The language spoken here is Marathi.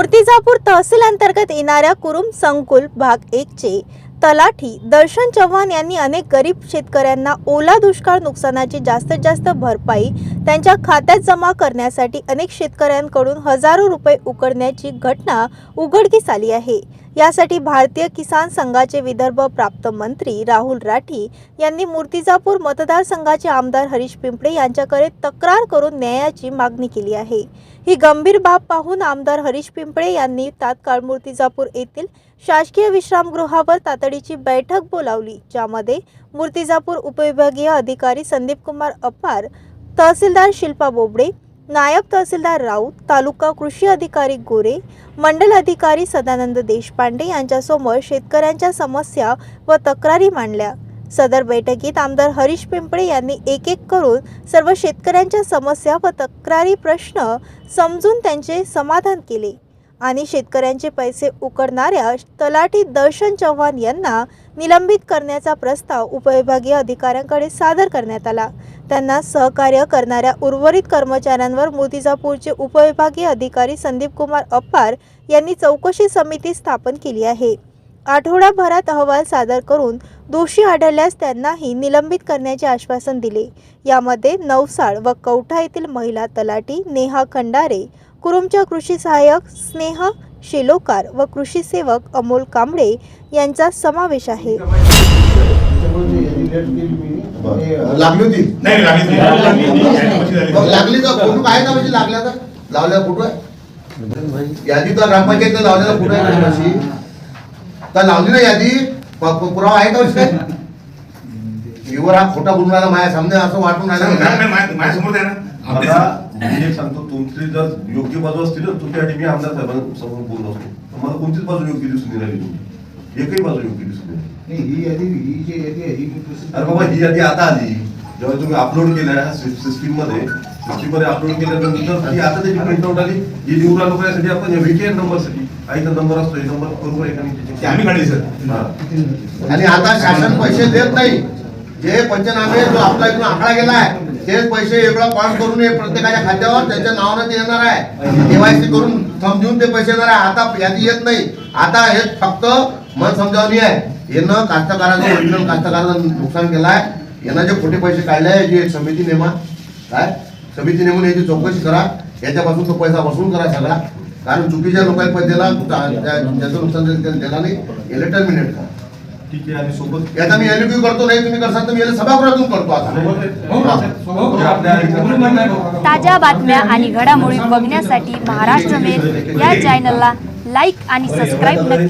मूर्तिजापूर तहसील अंतर्गत येणाऱ्या कुरुम संकुल भाग एकचे तलाठी दर्शन चव्हाण यांनी अनेक गरीब शेतकऱ्यांना ओला दुष्काळ नुकसानाची जास्तीत जास्त भरपाई त्यांच्या खात्यात जमा करण्यासाठी अनेक शेतकऱ्यांकडून हजारो रुपये उकडण्याची घटना उघडकीस आली आहे. यासाठी भारतीय किसान संघाचे विदर्भ प्राप्त मंत्री राहुल राठी यांनी मूर्तिजापूर मतदारसंघाचे आमदार हरीश पिंपळे यांच्याकडे तक्रार करून न्यायाची मागणी केली आहे. ही गंभीर बाब पाहून आमदार हरीश पिंपळे यांनी तात्काळ मूर्तिजापूर येथील शासकीय विश्रामगृहावर तातडीची बैठक बोलावली ज्यामध्ये मूर्तिजापूर उपविभागीय अधिकारी संदीप कुमार अपार तहसीलदार शिल्पा बोबडे नायब तहसीलदार राऊत तालुका कृषी अधिकारी गोरे मंडल अधिकारी सदानंद देशपांडे यांच्यासमोर शेतकऱ्यांच्या समस्या व तक्रारी मांडल्या. सदर बैठकीत आमदार हरीश पिंपळे यांनी एक एक करून सर्व शेतकऱ्यांच्या समस्या व तक्रारी प्रश्न समजून त्यांचे समाधान केले. आणि शेतकऱ्यांचे पैसे उकडणाऱ्या तलाठी दर्शन चव्हाण यांना निलंबित करण्याचा प्रस्ताव उपविभागीय अधिकाऱ्यांकडे सादर करण्यात आला. त्यांना सहकार्य करणाऱ्या उर्वरित कर्मचाऱ्यांवर मूर्तिजापूरचे उपविभागीय अधिकारी संदीप कुमार अप्पार यांनी चौकशी समिती स्थापन केली आहे. आठवडाभरात अहवाल सादर करून दोषी आढळल्यास त्यांनाही निलंबित करण्याचे आश्वासन दिले. यामध्ये नवसाळ व कवठा येथील महिला तलाठी नेहा खंडारे कुरुमच्या कृषी सहाय्यक स्नेहा शेलोकार व कृषी सेवक अमोल कांबळे यांचा समावेश आहे. लागली होती. नाही लागली नाही. मग लागली तर फोटो आहे का म्हणजे लागल्या तर लावल्या फोटो आहे यादी तर ग्रामपंचायत लावलेला फोटो आहे का कशी तर लावली ना यादी प- पुरावा आहे का विषय? इवर हा खोटा बोलून राहिला माझ्या सामने असं वाटून राहिलं नाही, माझ्या माझ्यासमोर आहे ना. आपल्या आता मी एक सांगतो तुमची जर योग्य बाजू असतील ना तुमच्यासाठी मी आमदार साहेबांसमोर बोलत असतो. मला कोणतीच बाजू योग्य दिसून नाही राहिली तुमची. एकही बाजू योग्य दिसून नाही नाही, ही यादी ही जी यादी आहे ही मी अरे बाबा ही यादी आता आली. जेव्हा तुम्ही अपलोड केल्या सिस्टीममध्ये सिस्टीममध्ये अपलोड केल्यानंतर ती आता त्याची प्रिंटआउट आली. ही निवडा लोकांसाठी आपण व्हीकेएन नंबरसाठी आईचा नंबर असतो हे नंबर बरोबर आहे का नाही ते त्याची आम्ही काढली सर. हा. आणि आता शासन पैसे देत नाही. जे पंचनामे जो आपला इथून आकडा गेलाय तेच पैसे एवढा पास करून प्रत्येकाच्या खात्यावर त्याच्या नावानं ते येणार आहे. केवायसी करून समजून ते पैसे येणार आहे. आता यादी येत नाही. आता हे फक्त मन समजावणी आहे. यानं कास्तकाराचं ओरिजिनल कास्तकाराचं नुकसान केलाय. यानं जे खोटे पैसे काढले आहे समिती नेमा काय? समिती नेमून याची चौकशी करा. याच्यापासून तो पैसा वसूल करा सगळा. कारण चुकीच्या लोकांनी पैसे दिला त्याचं नुकसान दिला नाही. याला टर्मिनेट करा ठीक आहे आणि सोबत याचा मी करतो नाही तुम्ही करसाल तर मी याला सभागृहातून करतो आता. ताज्या बातम्या आणि घडामोडी बघण्यासाठी महाराष्ट्र मेल या चॅनलला लाईक आणि सबस्क्राईब नक्की